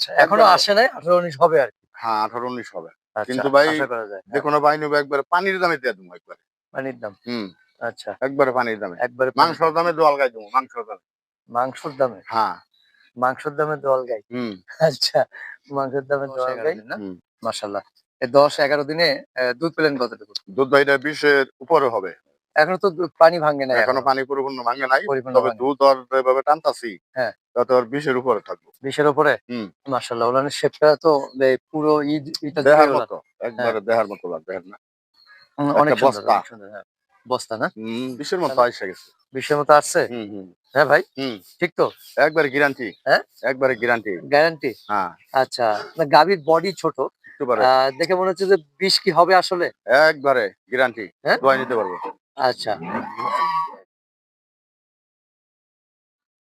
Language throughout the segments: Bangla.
আচ্ছা এখনও আসে নাই? আঠারো উনিশ হবে আর কি। হ্যাঁ আঠারো উনিশ হবে। আচ্ছা, কিন্তু ভাই করা যায় হ্যাঁ, দেখুন ভাই নেব একবারে পানির দামে দিয়ে দেবো একবারে। পানির দাম? হুম। আচ্ছা। একবারে পানির দামে। একবারে মাংসর দামে দোয়াল গাই দেবো মাংসর দামে। মাংসর দামে? হ্যাঁ। মাংসের দামে দোয়াল গাই? হুম। আচ্ছা মাংসের দামে দোয়াল গাই? না হুম। মাশাল্লাহ দশ এগারো দিনে দুধ পেলেন কতটুকু? দুধ ভাইটা বিশের উপরে হবে। এখনও তো পানি ভাঙে না এখনও পানি পরিপূর্ণ ভাঙে নাই তবে দুধ আর যেভাবে টানতাছি হ্যাঁ। তাতে আর বিশের উপরে থাকব। বিশের উপরে? হুম। মাশাল্লাহ ওলানের শেপটা তো এই পুরো ঈদ এটা দেহার মতো একবারে দেহার মতো লাগ দেহার না? অনেক বস্তা। হ্যাঁ। বস্তা না? হুম বিশের মতো আইসা গেছে। বিশের মতো আসছে? হুম হুম। হ্যাঁ ভাই? হুম। ঠিক তো? একবারে গ্যারান্টি হ্যাঁ? একবারে গ্যারান্টি গ্যারান্টি হ্যাঁ। আচ্ছা না গাভীর বডি ছোট। দেখে মনে হচ্ছে যে বিষ কি হবে আসলে? একবারে গ্যারান্টি হ্যাঁ? নিতে পারব। আচ্ছা।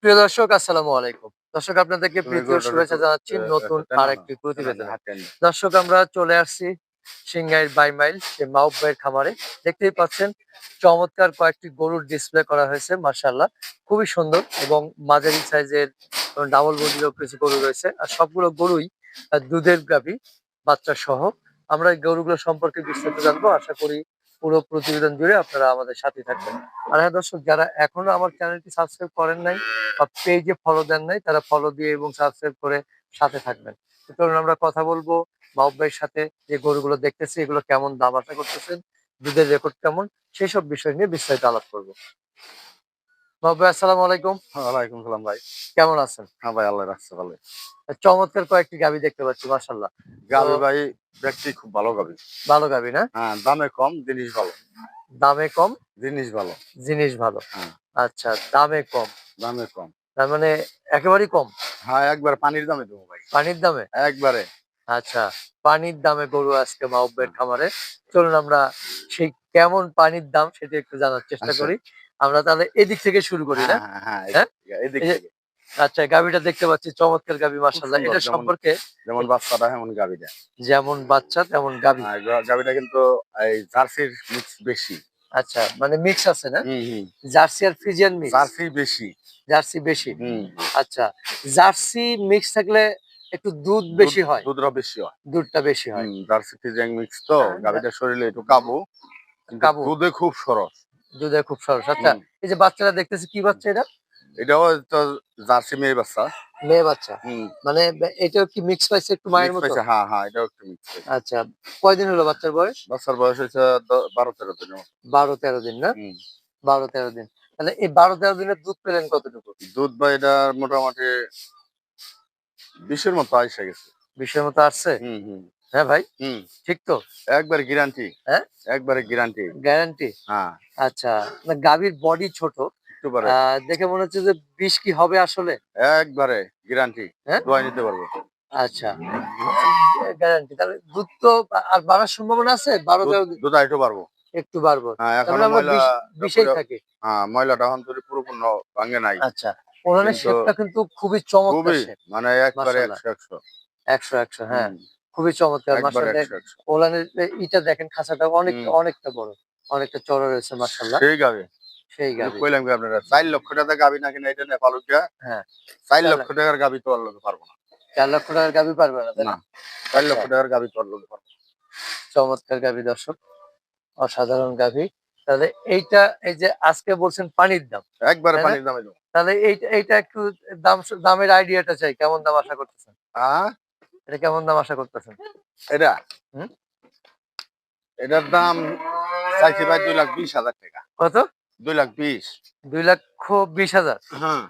প্রিয় দর্শক আসসালামু আলাইকুম। দর্শক আপনাদেরকে তুমি প্রীতি ও গরুটা শুভেচ্ছা জানাচ্ছি নতুন আর একটি প্রতিবেদন। দর্শক আমরা চলে আসছি সিংগাইর বাই মাইল মাউপ ভাইয়ের খামারে। দেখতেই পাচ্ছেন চমৎকার কয়েকটি গরুর ডিসপ্লে করা হয়েছে মার্শাল্লাহ খুবই সুন্দর এবং মাঝারি সাইজের ডাবল বডিরও কিছু গরু রয়েছে। আর সবগুলো গরুই দুধের গাভী বাচ্চা সহ। আমরা এই গরুগুলো সম্পর্কে বিস্তারিত জানব। আশা করি পুরো প্রতিবেদন জুড়ে আপনারা আমাদের সাথে থাকবেন। আর হ্যাঁ দর্শক যারা এখনও আমার চ্যানেলটি সাবস্ক্রাইব করেন নাই বা পেজে ফলো দেন নাই তারা ফলো দিয়ে এবং সাবস্ক্রাইব করে সাথে থাকবেন। চলুন আমরা কথা বলব ভাইয়ের সাথে যে গরুগুলো দেখতেছি এগুলো কেমন দাম আশা করতেছেন দুধের রেকর্ড কেমন সেই সব বিষয় নিয়ে বিস্তারিত আলাপ করব। মাহবুব ভাই আসসালামু আলাইকুম। ওয়ালাইকুম সালাম ভাই। কেমন আছেন? হ্যাঁ ভাই আল্লাহ রাখছে ভালো চমৎকার কয়েকটি গাবি দেখতে পাচ্ছি মাশাল্লাহ গাবি ভাই ব্যক্তি খুব ভালো গাবি। ভালো গাবি না? হ্যাঁ দামে কম জিনিস ভালো। দামে কম? জিনিস ভালো। জিনিস ভালো। হ্যাঁ। আচ্ছা দামে কম? দামে কম। তার মানে একেবারেই কম? হ্যাঁ একবার পানির দামে দেবো ভাই। পানির দামে? একবারে। আচ্ছা পানির দামে গরু আজকে মাহবুবের খামারে। চলুন আমরা সেই কেমন পানির দাম সেটা একটু জানার চেষ্টা আচ্ছা। করি। আমরা তাহলে এদিক থেকে শুরু করি না? হ্যাঁ হ্যাঁ হ্যাঁ? হ্যাঁ? এদিক থেকে। আচ্ছা গাবিটা দেখতে পাচ্ছি চমৎকার গাবি সুন্দর, এটা সম্পর্কে যেমন বাচ্চাটা এমন গাবিটা যেমন বাচ্চা তেমন গাবি হ্যাঁ, গাবিটা কিন্তু এই জার্সির মিক্স বেশি। আচ্ছা মানে মিক্স আছে না? জার্সি আর ফ্রিজিয়ান মিক্স জার্সি বেশি। জার্সি বেশি? হুম। আচ্ছা জার্সি মিক্স থাকলে একটু দুধ বেশি হয়? দুধটা বেশি হয়। দুধটা বেশি হয়। জার্সি ফিজিয়াং মিক্স তো হ্যাঁ, গাবিটার শরীরে একটু কাবু। কাবু। দুধে খুব সরস। দুধে খুব সরস। আচ্ছা এই যে বাচ্চারা দেখতেছি কি বাচ্চা এটা? এটাও তো জার্সি মেয়ে বাচ্চা। মেয়ে বাচ্চা? মানে কি মিক্স পাইছে একটু মায়ের মতো? হ্যাঁ হ্যাঁ এটাও একটু মিক্স আচ্ছা কয়দিন হলো বাচ্চার বয়স? বাচ্চার বয়স হয়েছে বারো তেরো দিন বারো তেরো দিন না? বারো তেরো দিন। তাহলে এই বারো তেরো দিনের দুধ পেলেন কতটুকু? দুধ বা এটা মোটামুটি বিশের মতো আইসা গেছে। বিষয়ের মতো আসছে? হ্যাঁ ভাই হুম। ঠিক তো? একবারে গ্যারান্টি হ্যাঁ? একবারে গ্যারান্টি গ্যারান্টি হ্যাঁ। আচ্ছা গাভীর বডি ছোট পারে দেখে মনে হচ্ছে যে বিষ কি হবে আসলে? একবারে গ্যারান্টি হ্যাঁ? দোয়াই নিতে পারব। আচ্ছা। গ্যারান্টি তাহলে দুধ তো আর বাড়ার সম্ভাবনা আছে? বারো দুধ- দুধ একটু বাড়বো। হ্যাঁ হ্যাঁ ময়লাটা এখন তোর পুরোপূর্ণ ভাঙে নাই। আচ্ছা। ওনানের কিন্তু- শেপটা কিন্তু খুবই চমৎকার মানে একবারে একশো একশো। একশো একশো হ্যাঁ। খুবই চমৎকার। ওলানের ইটা দেখেন খাঁচাটা অনেক অনেকটা বড়। অনেকটা চড়া রয়েছে মাসাল্লাহ সেই গাবে সেই গাভী কইলাম কি আপনারা চার লক্ষ টাকা গাবি না কিনা এটা নিয়ে পালুকা হ্যাঁ। লক্ষ টাকার তো পারব না। লক্ষ টাকার গাভী পারবে না না? না চার লক্ষ আচ্ছা। টাকার তো পারব চমৎকার গাভী দর্শক অসাধারণ গাভী তাহলে এইটা এই যে আজকে বলছেন পানির দাম। একবারে পানির দামে তাহলে এইটা এইটা একটু দাম দামের আইডিয়াটা চাই কেমন দাম আশা করতেছেন? হ্যাঁ এটা কেমন দাম আশা করতেছেন? এটা? এটার দাম চাইছি ভাই দুই লাখ বিশ হাজার টাকা। কত? দুই লাখ বিশ। দুই লক্ষ বিশ হাজার। হ্যাঁ।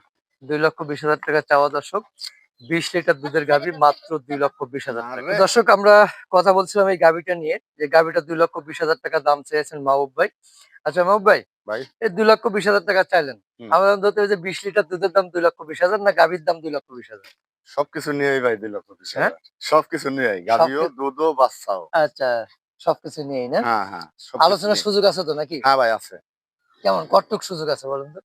দুই লক্ষ বিশ হাজার টাকা চাওয়া দর্শক বিশ লিটার দুধের গাভী মাত্র দুই লক্ষ বিশ হাজার টাকা। দর্শক আমরা কথা বলছিলাম এই গাভীটা নিয়ে যে গাভীটা দুই লক্ষ বিশ হাজার টাকা দাম চেয়েছেন মাহবুব ভাই। আচ্ছা মাহবুব ভাই ভাই। এই দুই লক্ষ বিশ হাজার টাকা চাইলেন। আমাদের ধরতে যে বিশ লিটার দুধের দাম দুই লক্ষ বিশ হাজার না গাভীর দাম দুই লক্ষ বিশ হাজার? সবকিছু নিয়েই ভাই দুই লক্ষ বিশ হ্যাঁ? হাজার সবকিছু নিয়েই গাভিও দুধও বাচ্চাও। আচ্ছা সবকিছু নিয়েই না? হ্যাঁ হ্যাঁ আলোচনার সুযোগ আছে তো নাকি? হ্যাঁ ভাই আছে। কেমন কটটুক সুযোগ আছে বলুন তো?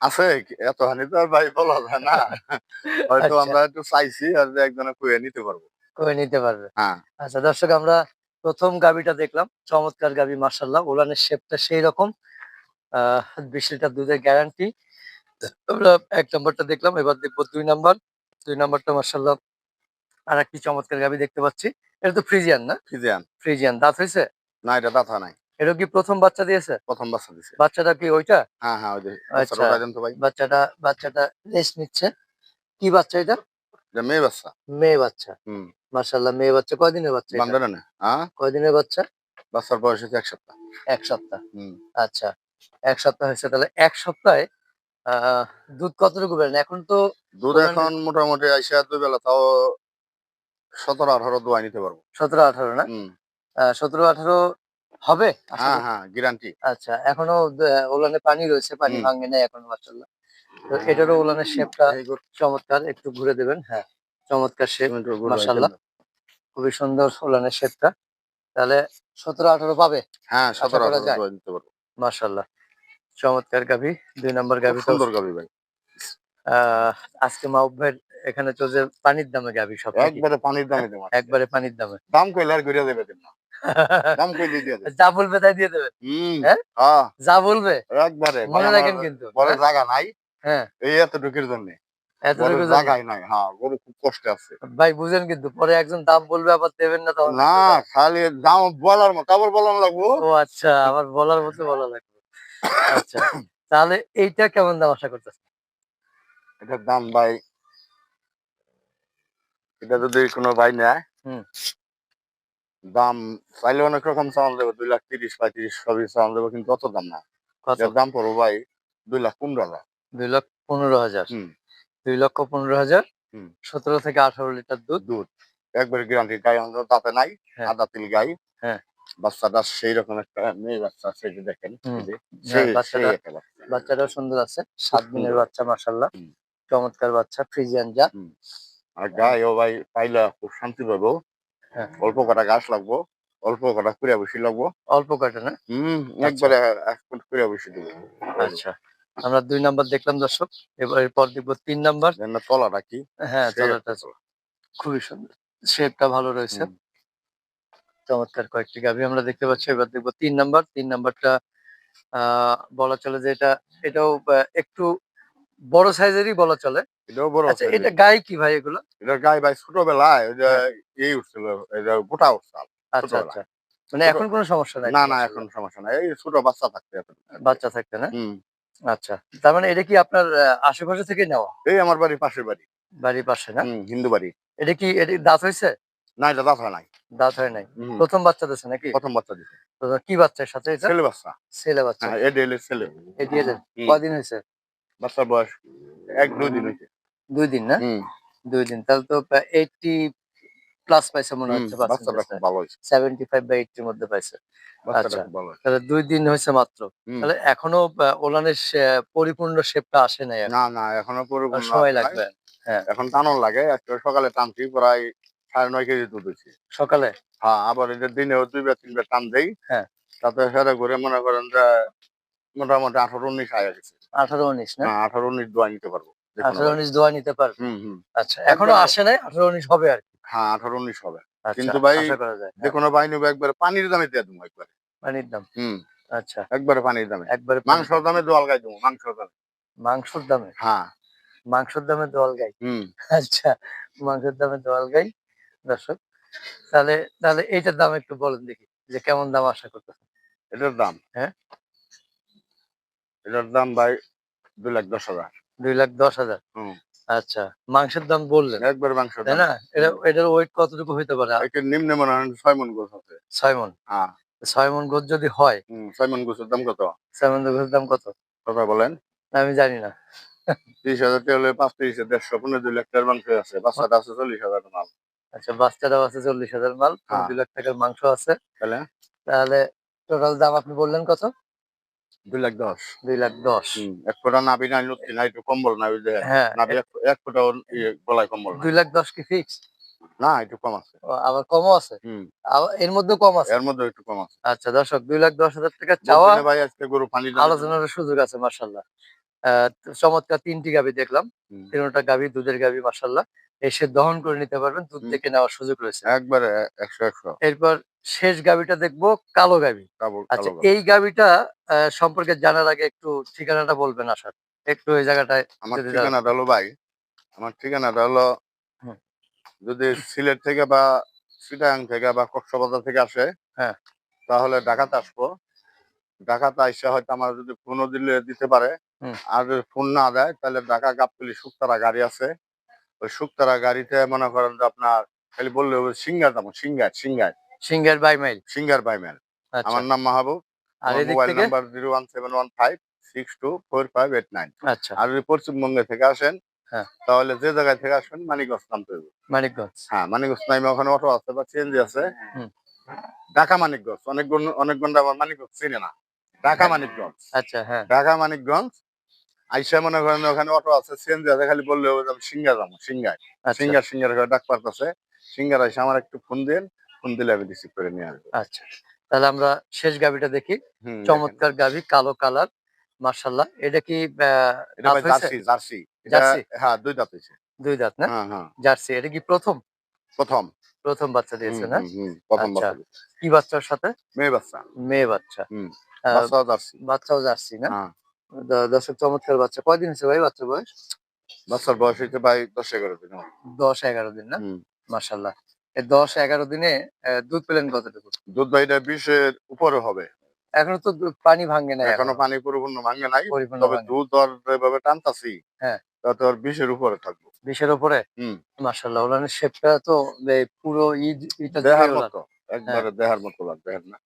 আছে এত হানি তো আর ভাই বলা যায় না। হয়তো আচ্ছা। আমরা একটু চাইছি আর যে একজনে কুয়ে নিতে পারব। করে নিতে পারবে। হ্যাঁ। আচ্ছা দর্শক আমরা প্রথম গাবিটা দেখলাম চমৎকার গাবি মার্শাল্লাহ ওলানের শেপটা সেই রকম। আহ বিশ লিটার দুধের গ্যারান্টি আমরা এক নম্বরটা দেখলাম এবার দেখব দুই নম্বর। দুই নম্বরটা মার্শাল্লাহ আর একটি চমৎকার গাবি দেখতে পাচ্ছি। এটা তো ফ্রিজিয়ান না? ফ্রিজিয়ান ফ্রিজিয়ান দাঁত হয়েছে না এটা দাথা নাই। এটা কি প্রথম বাচ্চা দিয়েছে? প্রথম বাচ্চা দিয়েছে। বাচ্চাটা কি ওইটা? হ্যাঁ হ্যাঁ আচ্ছা। ভাই। বাচ্চাটা বাচ্চাটা রেস্ট নিচ্ছে। কি বাচ্চা এটা? এটা মেয়ে বাচ্চা। মেয়ে বাচ্চা। হুম। মার্শাল্লাহ মেয়ে বাচ্চা। কয়দিনের বাচ্চা? বান্ধবে না। হ্যাঁ? কয়দিনের বাচ্চা? বাচ্চার বয়স হচ্ছে এক সপ্তাহ। এক সপ্তাহ। হুম। আচ্ছা এক সপ্তাহ হয়েছে তাহলে। এক সপ্তাহে দুধ কতটুকু বেরেন এখন তো দুধ এখন মোটামুটি আইসা দুই বেলা তাও সতেরো আঠারো দোয়াই নিতে পারব। সতেরো আঠারো না? হুম। সতেরো আঠারো হবে? হ্যাঁ হ্যাঁ গ্যারান্টি আচ্ছা এখনও ওলানে পানি রয়েছে পানি ভাঙে নাই এখন মার্শাল্লাহ তো এটারও ওলানের শেপটা চমৎকার একটু ঘুরে দেবেন হ্যাঁ চমৎকার শেপ মাশাআল্লাহ। খুবই সুন্দর ওলানের শেপটা তাহলে সতেরো আঠারো পাবে? হ্যাঁ সতেরো আঠারো মার্শাল্লাহ চমৎকার গাভি। দুই নম্বর গাভি সুন্দর গাবি ভাই। আহ, আজকে মাহবুবের এখানে চলছে পানির দামে গাভি সব একবারে পানির দামে একবারে পানির দামে। দাম কইলে আর ঘুরে দেবে না দাম কইলে দিয়ে দেবে? যা বলবে তাই দিয়ে দেবেন হ্যাঁ? হ্যাঁ। যা বলবে একবারে মনে রাখেন কিন্তু বড় হ্যাঁ? জায়গা নাই। হ্যাঁ। এই জন্য। বড় এতটুকু জানি। নাই হ্যাঁ গরু খুব কষ্টে আছে। ভাই বুঝেন কিন্তু পরে একজন দাম বলবে আবার দেবেন না তখন। না খালি দাম বলার মতো আবার বলার লাগবো? ও আচ্ছা আবার বলার মতো বলা লাগবে। আচ্ছা তাহলে এইটা কেমন দাম আশা করতেছে এটার দাম ভাই এটা যদি কোনো ভাই নেয় হুম। দাম চাইলে অনেক রকম চাউল দেবো দুই লাখ তিরিশ পঁয়ত্রিশ সবই চাউল দেবো কিন্তু অত দাম না। দাম পড়ব ভাই দুই লাখ পনেরো হাজার। দুই লাখ পনেরো হাজার। দুই লক্ষ পনেরো হাজার। সতেরো থেকে আঠারো লিটার দুধ? দুধ। একবার গ্যারান্টি গাই আমাদের তাতে নাই হ্যাঁ। আদা তিল গাই। হ্যাঁ। বাচ্চাটা সেই রকম একটা মেয়ে বাচ্চা সেটা দেখেন যে, হ্যাঁ, বাচ্চাটা- সুন্দর আছে সাত দিনের বাচ্চা মাসাল্লাহ চমৎকার বাচ্চা ফ্রিজিয়ান যা আর গায়ে ও ভাই পাইলা খুব শান্তি পাবো। অল্প কটা গাছ লাগবো অল্প কটা কুড়িয়া বেশি লাগবো। অল্প কাটে না? হম একবারে এক ফুট কুড়িয়া বেশি দেবো। আচ্ছা। আমরা দুই নাম্বার দেখলাম দর্শক এবার এরপর দেখব তিন নাম্বার। তলাটা কি? হ্যাঁ তলাটা খুবই সুন্দর। শেপটা ভালো রয়েছে। চমৎকার কয়েকটি গাভি আমরা দেখতে পাচ্ছি। এবার দেখব তিন নাম্বার। তিন নাম্বারটা আহ বলা চলে যে এটা এটাও একটু বড় সাইজেরই বলা চলে। এটাও বড় আচ্ছা এটা গায়ে কি ভাই এগুলো? এটার গায়ে ভাই ছোটবেলায় হ্যাঁ। এই উঠছিল গোটা উঠছাল আচ্ছা আচ্ছা। মানে এখন কোনো সমস্যা নাই না না এখন সমস্যা নাই। এই ছোট বাচ্চা থাকতে বাচ্চা থাকতে না? আচ্ছা তার মানে এটা কি আপনার আশেপাশে থেকে নেওয়া? এই আমার বাড়ির পাশের বাড়ি। বাড়ির পাশে না? হিন্দু বাড়ি। এটা কি এটা দাঁত হয়েছে? না এটা দাঁতা নাই। দাঁত হয় নাই। প্রথম বাচ্চা দিচ্ছে নাকি? প্রথম বাচ্চা তো কি বাচ্চার সাথে ছেলে বাচ্চা। ছেলে বাচ্চা। হ্যাঁ এটা এলে ছেলে। এটি হুম। কদিন হয়েছে? বাচ্চার বয়স এক দুই দিন হয়েছে। দুই দিন না? দুই দিন। তাহলে তো এইটটি প্লাস পাইছে মনে হচ্ছে সেভেন্টি ফাইভ বা এইটটির মধ্যে পাইছে। আচ্ছা। তাহলে দুই দিন হয়েছে মাত্র। তাহলে এখনও ওলানের পরিপূর্ণ শেপটা আসে নাই না না এখনও পরিপূর্ণ সময়। লাগবে। এখন টানন লাগে আজকে সকালে টানছি প্রায় সাড়ে নয় কেজি দুধ হয়েছে। সকালে? হ্যাঁ আবার এটা দিনেও দুইবার তিনবার টান দেই। হ্যাঁ। তাতে সেটা করে মনে করেন যে মোটামুটি আঠারো উনিশ আয়া গেছে। আঠারো উনিশ না? আঠারো উনিশ দোয়া নিতে পারব। আঠারো উনিশ দোয়া নিতে পারবে। আচ্ছা এখনও আসে নাই? আঠারো উনিশ হবে আর কি? হ্যাঁ আঠারো উনিশ হবে। আচ্ছা, কিন্তু ভাই যে হ্যাঁ, একবারে পানির দামে দিয়ে দেবো একবারে। পানির দাম? হুম। আচ্ছা। একবারে পানির দামে। একবারে মাংসর দামে দোয়াল গাই দেবো মাংসর দামে। মাংসর দামে? হ্যাঁ। মাংসর দামে দোয়াল গাই? হুম। আচ্ছা মাংসের দামে দোয়াল গাই দর্শক। তাহলে তাহলে এইটার দাম একটু বলেন দেখি যে কেমন দাম আশা করতেছেন। এটার দাম? হ্যাঁ। এটার দাম ভাই দুই লাখ দশ হাজার। দুই লাখ দশ হাজার? হুম। আচ্ছা মাংসের দাম বললেন। একবার মাংস তাই না? এটা এটার ওয়েট কতটুকু হইতে পারে? একে নিম্নে মনে হয় ছয় মন গোছ আছে। ছয় মন? হ্যাঁ। ছয় মন গোছ যদি হয়? ছয় মন গোছের দাম কত? ছয় মন গোছের দাম কত? কথা বলেন। আমি জানি না। তিরিশ হাজার হলে পাঁচ তিরিশ দেড়শো পনেরো দুই লাখ টাকার মাংস আছে। বাচ্চাটা আছে চল্লিশ হাজার মাল। আচ্ছা বাচ্চাটাও আছে চল্লিশ হাজার মাল। হ্যাঁ। দুই লাখ টাকার মাংস আছে। তাহলে? তাহলে টোটাল দাম আপনি বললেন কত? দুই লাখ দশ। দুই লাখ দশ। এক ফোটা নাবি নাই লুচি নাই একটু কম্বল নাই হ্যাঁ নাবি এক এক ফোটা গলায় কম্বল দুই লাখ দশ কি ফিক্স না একটু কম আছে। আবার কমও আছে? এর মধ্যে কম আছে? এর মধ্যে একটু কম আছে। আচ্ছা দর্শক দুই লাখ দশ হাজার টাকা চাওয়া ভাই আজকে গরু পানি আলোচনার সুযোগ আছে মার্শাল্লাহ চমৎকার তিনটি গাবি দেখলাম। তিনটা গাবি দুধের গাবি মার্শাল্লাহ এসে দহন করে নিতে পারবেন দুধ। দেখে নেওয়ার সুযোগ রয়েছে। একবারে একশো একশো। এরপর শেষ গাবিটা দেখব কালো গাবি আচ্ছা এই গাবিটা সম্পর্কে জানার আগে একটু ঠিকানাটা বলবেন আসার। একটু এই জায়গাটায় আমার ঠিকানাটা হলো ভাই আমার ঠিকানাটা হলো যদি সিলেট থেকে বা চিটাগাং থেকে বা কক্সবাজার থেকে আসে হ্যাঁ। তাহলে ঢাকাতে আসব। ঢাকাতে আইসা হয়তো আমার যদি ফোনও দিলে দিতে পারে। আর যদি ফোন না দেয় তাহলে ঢাকা গাবতলি শুক্তারা গাড়ি আছে। ওই শুক্তারা গাড়িতে মনে করেন যে আপনার খালি বললে হবে সিঙ্গার দাম সিঙ্গার সিঙ্গার বাই মাইল সিঙ্গার বাই আচ্ছা। আমার নাম Mahbub. Mobile number zero one seven one five six two four five eight nine আচ্ছা। আর যদি পশ্চিমবঙ্গে থেকে আসেন হ্যাঁ। তাহলে যে থেকে আসবেন মানিকগঞ্জ নামতে হবে। মানিকগঞ্জ। হ্যাঁ মানিকগঞ্জ নামে ওখানে অটো আছে বা সিএনজি আছে। ঢাকা মানিকগঞ্জ। অনেক অনেক আমার মানিকগঞ্জ চিনে না। ঢাকা মানিকগঞ্জ। আচ্ছা হ্যাঁ। ঢাকা মানিকগঞ্জ আইসা মনে করেন ওখানে অটো আছে সিএনজি আছে খালি বললে সিঙ্গার যাব সিঙ্গার আচ্ছা। সিঙ্গার সিঙ্গার ডাক পারতেছে। সিঙ্গার আইসা আমার একটু ফোন দেন। ফোন দিলে আমি রিসিভ করে নিয়ে আসব। আচ্ছা তাহলে আমরা শেষ গাবিটা দেখি। চমৎকার গাবি কালো কালার মার্শাল্লাহ এটা কি হয়েছে? Jersey Jersey. জার্সি? হ্যাঁ দুই দাঁত হয়েছে। দুই দাঁত না? হ্যাঁ হ্যাঁ। জার্সি এটা কি প্রথম? প্রথম। প্রথম বাচ্চা দিয়েছে না? প্রথম আচ্ছা। বাচ্চা কি বাচ্চার সাথে? মেয়ে বাচ্চা। মেয়ে বাচ্চা। বাচ্চাও জার্সি। বাচ্চাও জার্সি না? দর্শক চমৎকার বাচ্চা। কয়দিন হয়েছে ভাই বাচ্চার বয়স? বাচ্চার বয়স হইতে ভাই দশ এগারো দিন দশ এগারো দিন না। মার্শাল্লাহ দশ এগারো দিনে দুধ পেলেন কতটুকু? দুধ ভাইটা বিশের উপরে হবে। এখনও তো পানি ভাঙে না এখনও পানি পরিপূর্ণ ভাঙে নাই। তবে দুধ আর যেভাবে টানতাছি হ্যাঁ। তাতে ওর বিশের উপরে থাকব। বিশের উপরে? হুম। মার্শাল্লাহ ওলানের শেপটা তো পুরো ঈদ এটা দেহার মতো একবারে দেহার মতো লাগ দেখেন না?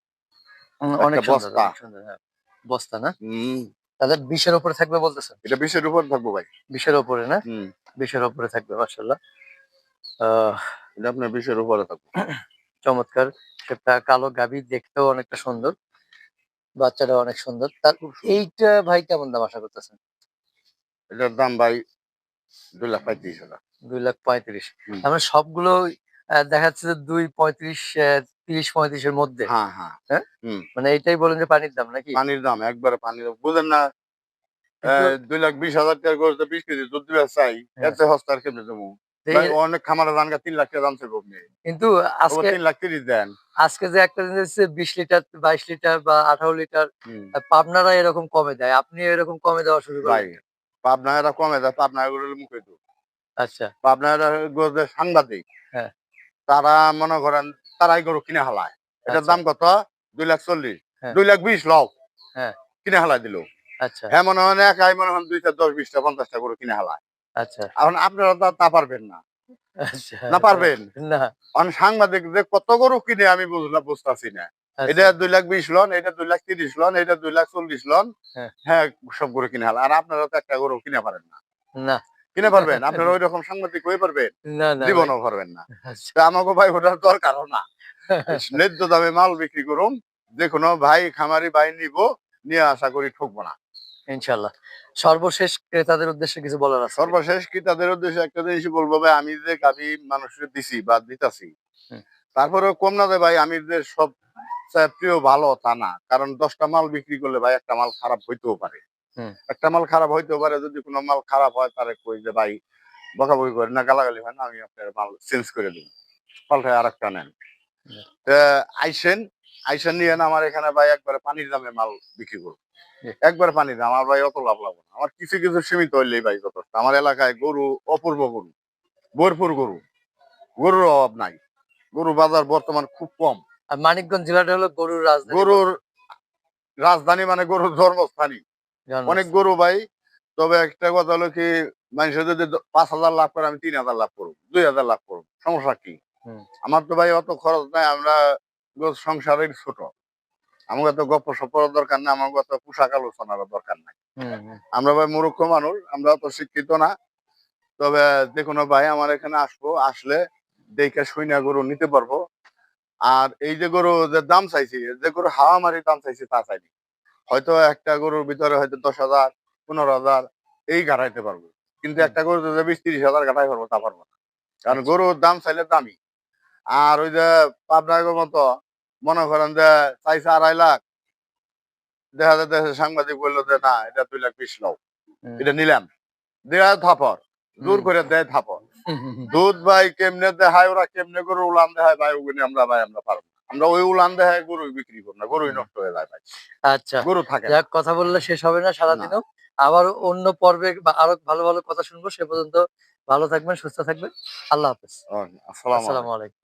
অনেক বস্তা। হ্যাঁ। বস্তা না? হুম। তাহলে বিশের উপরে থাকবে বলতেছেন? এটা বিশের উপর থাকব ভাই। বিশের উপরে না? হুম। বিশের উপরে থাকবে মার্শাল্লাহ আহ এটা আপনার বিশের উপরে থাকব। চমৎকার। সেটা কালো গাভী দেখতেও অনেকটা সুন্দর। বাচ্চাটা অনেক সুন্দর। তার এইটা ভাই কেমন দাম আশা করতেছেন? এটার দাম ভাই দুই লাখ পঁয়ত্রিশ হাজার। দুই লাখ পঁয়ত্রিশ। আমরা সবগুলো আহ, দেখা যাচ্ছে যে দুই পঁয়ত্রিশ তিরিশ পঁয়ত্রিশের মধ্যে। হ্যাঁ হ্যাঁ। মানে এইটাই বলেন যে পানির দাম নাকি? পানির দাম একবারে পানির দাম। বুঝেন না দুই লাখ বিশ হাজার টাকা করে বিশ কেজি দুধ দিবে চাই। হ্যাঁ। এতে হস্তার কেমনে দেবো? অনেক খামারে তিন লাখ টাকা দাম কিন্তু আজকে তিন লাখ তিরিশ দেন। আজকে যে একটা জিনিস বিশ লিটার বাইশ লিটার বা আঠারো লিটার। পাবনারা এরকম কমে দেয়। আপনি এরকম কমে দেওয়া শুরু ভাই করেন। পাবনা এরা কমে যায় পাবনা এগুলো মুখে তো। আচ্ছা। পাবনা এরা গরুদের সাংবাদিক। হ্যাঁ। তারা মনে করেন তারাই গরু কিনে হালায়। এটার আচ্ছা। দাম কত? দুই লাখ চল্লিশ। হ্যাঁ। দুই লাখ বিশ লও। হ্যাঁ। কিনে হালাই দিল। আচ্ছা। হ্যাঁ মনে হয় একাই মনে হয় দুইটা দশ বিশটা পঞ্চাশটা গরু কিনে হালায়। আচ্ছা। এখন আপনারা তো পারবেন না। আচ্ছা। না পারবেন? না। অনেক সাংবাদিক যে কত গরু কিনে আমি বুঝলাম বুঝতেছি না। আচ্ছা, এটা দুই লাখ বিশ লন এটা দুই লাখ তিরিশ লন এটা দুই লাখ চল্লিশ লন হ্যাঁ। হ্যাঁ সব গরু কিনে হাল। আর আপনারা তো একটা গরু কিনে পারেন না। না। কিনে পারবেন? আপনারা ওই রকম সাংবাদিক হয়ে পারবেন? জীবনও পারবেন না। আমাকে ভাই ওটার দরকারও না। ন্যায্য দামে মাল বিক্রি করুন যে কোনো ভাই খামারি ভাই নিব নিয়ে আশা করি ঠকবো না। ইনশাল্লাহ সর্বশেষ ক্রেতাদের উদ্দেশ্যে কিছু বলার আছে? সর্বশেষ ক্রেতাদের উদ্দেশ্যে একটা জিনিস বলব ভাই আমি যে গাভি মানুষের দিছি বা দিতাছি তারপরে কম না দেয় ভাই আমি যে সব প্রিয় ভালো তা না। কারণ দশটা মাল বিক্রি করলে ভাই একটা মাল খারাপ হইতেও পারে। একটা মাল খারাপ হইতেও পারে যদি কোনো মাল খারাপ হয় তারে কই যে ভাই বকাবকি করে না গালাগালি হয় না আমি আপনার মাল চেঞ্জ করে দিই। পাল্টায় আর একটা নেন। আইসেন আইসেন নিয়ে আমার এখানে ভাই একবারে পানির দামে মাল বিক্রি করব। একবার পানি দাম আমার ভাই অত লাভ লাগবে না। আমার কিছু কিছু সীমিত হইলেই ভাই যথেষ্ট। আমার এলাকায় গরু অপূর্ব গরু ভরপুর গরু। গরুর অভাব নাই। গরু বাজার বর্তমান খুব কম। আর মানিকগঞ্জ জেলাটা হলো গরুর রাজধানী। গরুর রাজধানী মানে গরুর ধর্মস্থানী। অনেক গরু ভাই তবে একটা কথা হলো কি মানুষের যদি পাঁচ হাজার লাভ করে আমি তিন হাজার লাভ করব দুই হাজার লাভ করব। সমস্যা কি? আমার তো ভাই অত খরচ নাই আমরা সংসারের ছোট। আমাকে তো গপ্প সপর দরকার নাই আমাকে অত পোশাক আলোচনার দরকার নাই। আমরা ভাই মূর্খ মানুষ আমরা অত শিক্ষিত না। তবে যে কোনো ভাই আমার এখানে আসব আসলে দেখে শুইনা গরু নিতে পারব। আর এই যে গরু যে দাম চাইছি যে গরু হাওয়া মারি দাম চাইছি তা চাইনি। হয়তো একটা গরুর ভিতরে হয়তো দশ হাজার পনেরো হাজার এই গাড়াইতে পারব। কিন্তু একটা গরু যে বিশ তিরিশ হাজার গাড়াই পারব তা পারব না। কারণ গরুর দাম চাইলে দামি। আর ওই যে পাবনার মতো মনে করেন যে চাইছে আড়াই লাখ। দেখা দেশের সাংবাদিক বলল যে না এটা দুই লাখ বিশ লাখ এটা নিলাম। দেয়া থাপর দূর করে দেয় থাপর। দুধ ভাই কেমনে দেখায় ওরা কেমনে করে উলান দেখায় ভাই ওগুলি আমরা ভাই আমরা পারব আমরা ওই উলান দেখায় গরু বিক্রি করব না গরুই নষ্ট হয়ে যায় ভাই। আচ্ছা গরু থাকে যাক কথা বললে শেষ হবে না সারাদিনও। আবার অন্য পর্বে বা আরও ভালো ভালো কথা শুনব সে পর্যন্ত ভালো থাকবেন সুস্থ থাকবেন। আল্লাহ হাফেজ। আসসালামু আলাইকুম।